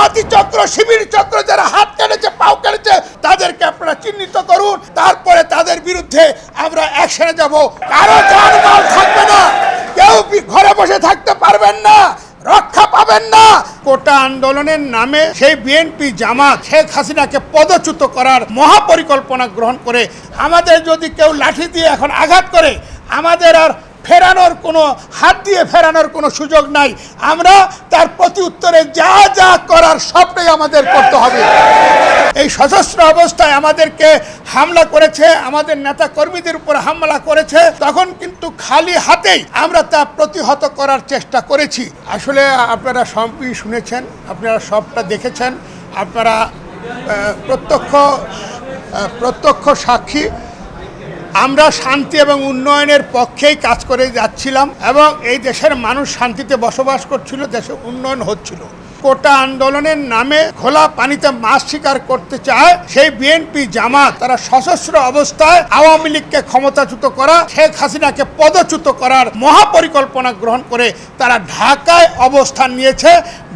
জামাতি চক্র, শিবির চক্র যারা হাত কেটেছে, পাও কেটেছে, তাদেরকে আপনারা চিহ্নিত করুন। তারপরে তাদের বিরুদ্ধে আমরা অ্যাকশনে যাব। কারও জানমাল থাকবে না। কেউ ঘরে বসে থাকতে পারবেন না? রক্ষা পাবেন না। কোটা আন্দোলনের নামে সেই বিএনপি জামাত শেখ হাসিনাকে পদচ্যুত করার মহাপরিকল্পনা গ্রহণ করে আমাদের যদি কেউ লাঠি দিয়ে এখন আঘাত করে, আমাদের আর ফেরানোর কোনো হাত দিয়ে ফেরানোর কোনো সুযোগ নাই। আমরা তার প্রতি উত্তরে যা যা করার সবটাই আমাদের করতে হবে। এই সশস্ত্র অবস্থায় আমাদেরকে হামলা করেছে, আমাদের নেতা কর্মীদের উপর হামলা করেছে, তখন কিন্তু খালি হাতেই আমরা তা প্রতিহত করার চেষ্টা করেছি। আসলে আপনারা সবই শুনেছেন, আপনারা সবটা দেখেছেন, আপনারা প্রত্যক্ষ প্রত্যক্ষ সাক্ষী আমরা শান্তি এবং উন্নয়নের পক্ষেই কাজ করে যাচ্ছিলাম এবং এই দেশের মানুষ শান্তিতে বসবাস করছিল, দেশে উন্নয়ন হচ্ছিল। কোটা আন্দোলনের নামে খোলা পানিতে মাছ শিকার করতে চায় সেই বিএনপি জামাত। তারা সশস্ত্র অবস্থায় আওয়ামী লীগকে ক্ষমতাচ্যুত করা, শেখ হাসিনাকে পদচ্যুত করার মহাপরিকল্পনা গ্রহণ করে তারা ঢাকায় অবস্থান নিয়েছে।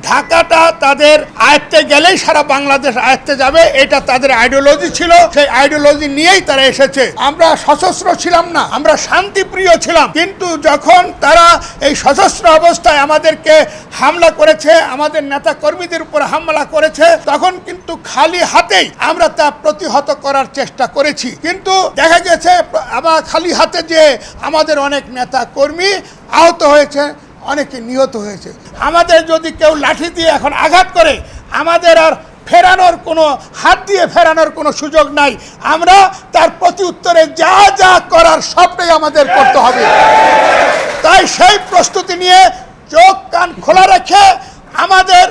ঢাকাটা তাদের আয়ত্তে গেলেই সারা বাংলাদেশ আয়ত্তে যাবে, এটা তাদের আইডিওলজি ছিল, সেই আইডিওলজি নিয়েই তারা এসেছে। আমরা সশস্ত্র ছিলাম না, আমরা শান্তিপ্রিয় ছিলাম। কিন্তু যখন তারা এই সশস্ত্র অবস্থায় আমাদেরকে হামলা করেছে, আমাদের নেতা কর্মীদের উপর হামলা করেছে, তখন কিন্তু খালি হাতেই আমরা তা প্রতিহত করার চেষ্টা করেছি। কিন্তু দেখা গেছে, আবার খালি হাতে যে আমাদের অনেক নেতা কর্মী আহত হয়েছে অনেকে নিহত হয়েছে। আমাদের যদি কেউ লাঠি দিয়ে এখন আঘাত করে, আমাদের আর ফেরানোর কোনো, হাত দিয়ে ফেরানোর কোনো সুযোগ নাই। আমরা তার প্রতি উত্তরে যা যা করার সবটাই আমাদের করতে হবে। তাই সেই প্রস্তুতি নিয়ে চোখ, কান খোলা রেখে আমাদের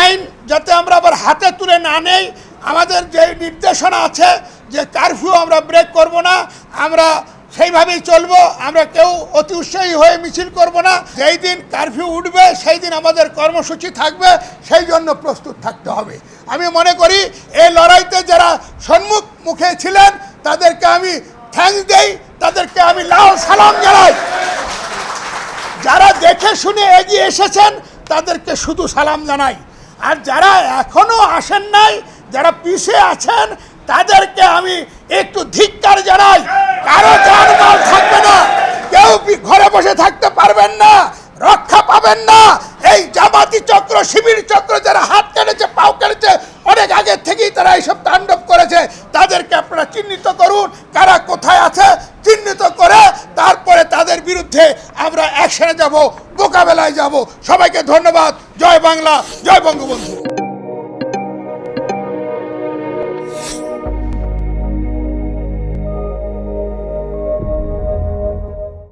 আইন যাতে আমরা আবার হাতে তুলে না নেই, আমাদের যে নির্দেশনা আছে, যে কারফিউ আমরা ব্রেক করব না, আমরা সেইভাবেই চলবো। আমরা কেউ অতি উৎসাহী হয়ে মিছিল করব না। যেই দিন কারফিউ উঠবে, সেই দিন আমাদের কর্মসূচি থাকবে, সেই জন্য প্রস্তুত থাকতে হবে। আমি মনে করি, এই লড়াইতে যারা সম্মুখ মুখে ছিলেন, তাদেরকে আমি থ্যাঙ্কস দেই, তাদেরকে আমি লাল সালাম জানাই। যারা দেখে শুনে এগিয়ে এসেছেন, তাদেরকে শুধু সালাম জানাই। আর যারা এখনও আসেন নাই, যারা পিছে আছেন, তাদেরকে আমি একটু ধিক্কার জানাই। কারও জানমাল থাকবে না, কেউ ঘরে বসে থাকতে পারবেন না, রক্ষা পাবেন না। এই জামাতি চক্র, শিবির চক্র যারা হাত কেটেছে, পাও কেটেছে, অনেক আগের থেকেই তারা এইসব তাণ্ডব করেছে। তাদেরকে আপনারা চিহ্নিত করুন, কারা কোথায় আছে, চিহ্নিত করে তারপরে তাদের বিরুদ্ধে আমরা অ্যাকশনে যাব, মোকাবেলায় যাব। সবাইকে ধন্যবাদ। জয় বাংলা, জয় বঙ্গবন্ধু।